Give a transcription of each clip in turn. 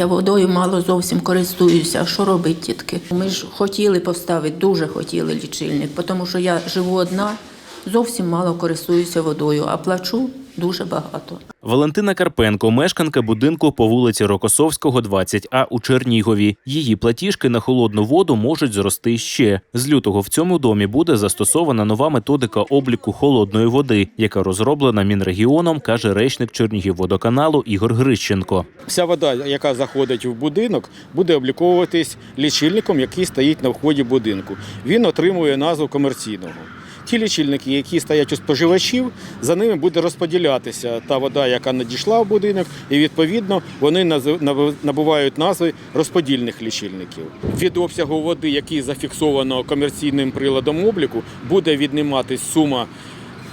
Я водою мало зовсім користуюся. Що робить тітки? Ми ж хотіли поставити, дуже хотіли лічильник, тому що я живу одна, зовсім мало користуюся водою, а плачу дуже багато. Валентина Карпенко, мешканка будинку по вулиці Рокосовського, 20А у Чернігові. Її платіжки на холодну воду можуть зрости ще. З лютого в цьому домі буде застосована нова методика обліку холодної води, яка розроблена Мінрегіоном, каже речник Чернігівводоканалу Ігор Грищенко. Вся вода, яка заходить в будинок, буде обліковуватись лічильником, який стоїть на вході будинку. Він отримує назву комерційного. Ті лічильники, які стоять у споживачів, за ними буде розподілятися та вода, яка надійшла в будинок, і відповідно вони набувають назви розподільних лічильників. Від обсягу води, який зафіксовано комерційним приладом обліку, буде відніматись сума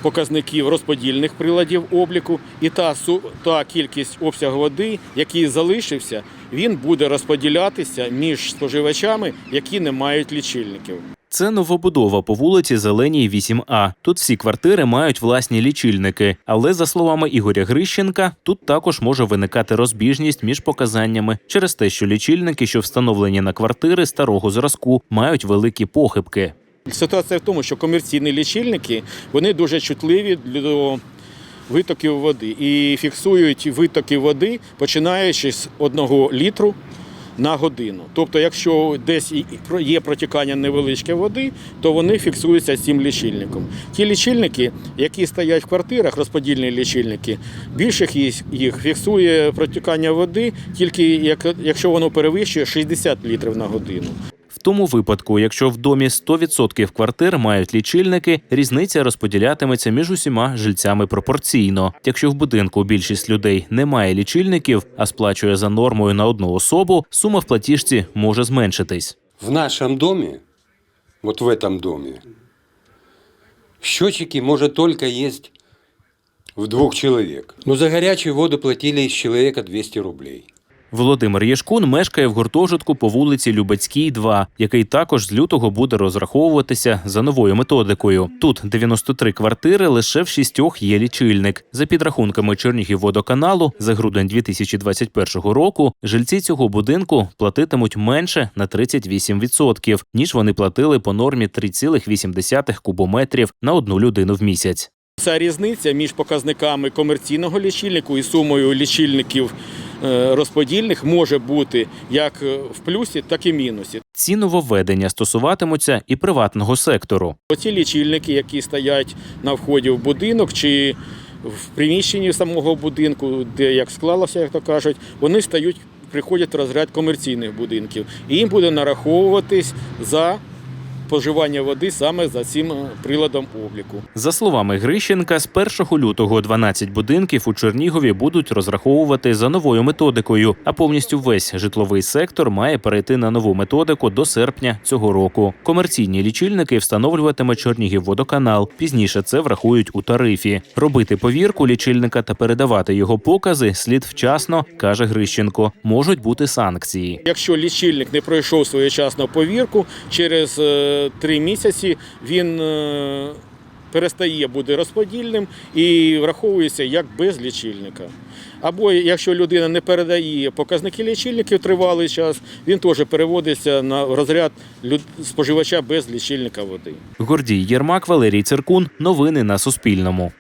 показників розподільних приладів обліку, і та, та кількість обсягу води, який залишився, він буде розподілятися між споживачами, які не мають лічильників. Це новобудова по вулиці Зеленій 8А. Тут всі квартири мають власні лічильники. Але за словами Ігоря Грищенка, тут також може виникати розбіжність між показаннями через те, що лічильники, що встановлені на квартири старого зразку, мають великі похибки. Ситуація в тому, що комерційні лічильники вони дуже чутливі до витоків води і фіксують витоки води, починаючи з одного літру на годину. Тобто, якщо десь є протікання невеличке води, то вони фіксуються цим лічильником. Ті лічильники, які стоять в квартирах, розподільні лічильники, більших їх- фіксує протікання води, тільки як- якщо воно перевищує 60 літрів на годину. Тому випадку, якщо в домі 100% квартир мають лічильники, різниця розподілятиметься між усіма жильцями пропорційно. Якщо в будинку більшість людей не має лічильників, а сплачує за нормою на одну особу, сума в платіжці може зменшитись. В нашем доме, вот в этом доме, счетчики может только есть в двух человек. Но за горячую воду платили из человека 200 рублей. Володимир Єшкун мешкає в гуртожитку по вулиці Любецькій, 2, який також з лютого буде розраховуватися за новою методикою. Тут 93 квартири, лише в шістьох є лічильник. За підрахунками Чернігівводоканалу, за грудень 2021 року жильці цього будинку платитимуть менше на 38%, ніж вони платили по нормі 3,8 кубометрів на одну людину в місяць. Ця різниця між показниками комерційного лічильнику і сумою лічильників розподільних може бути як е, в плюсі, так і мінусі. Ці нововведення стосуватимуться і приватного сектору. Оці лічильники, які стоять на вході в будинок чи в приміщенні самого будинку, де як склалося, як то кажуть, вони стають, приходять в розряд комерційних будинків. І їм буде нараховуватись за споживання води саме за цим е, приладом обліку. За словами Грищенка, з 1 лютого 12 будинків у Чернігові будуть розраховувати за новою методикою, а повністю весь житловий сектор має перейти на нову методику до серпня цього року. Комерційні лічильники встановлюватиме Чернігівводоканал. Пізніше це врахують у тарифі. Робити повірку лічильника та передавати його покази слід вчасно, каже Грищенко. Можуть бути санкції. Якщо лічильник не пройшов своєчасну повірку, через е, три місяці він е, перестає бути розподільним і враховується як без лічильника. Або якщо людина не передає показники лічильників тривалий час, він теж переводиться на розряд споживача без лічильника води. Гордій Єрмак, Валерій Циркун. Новини на Суспільному.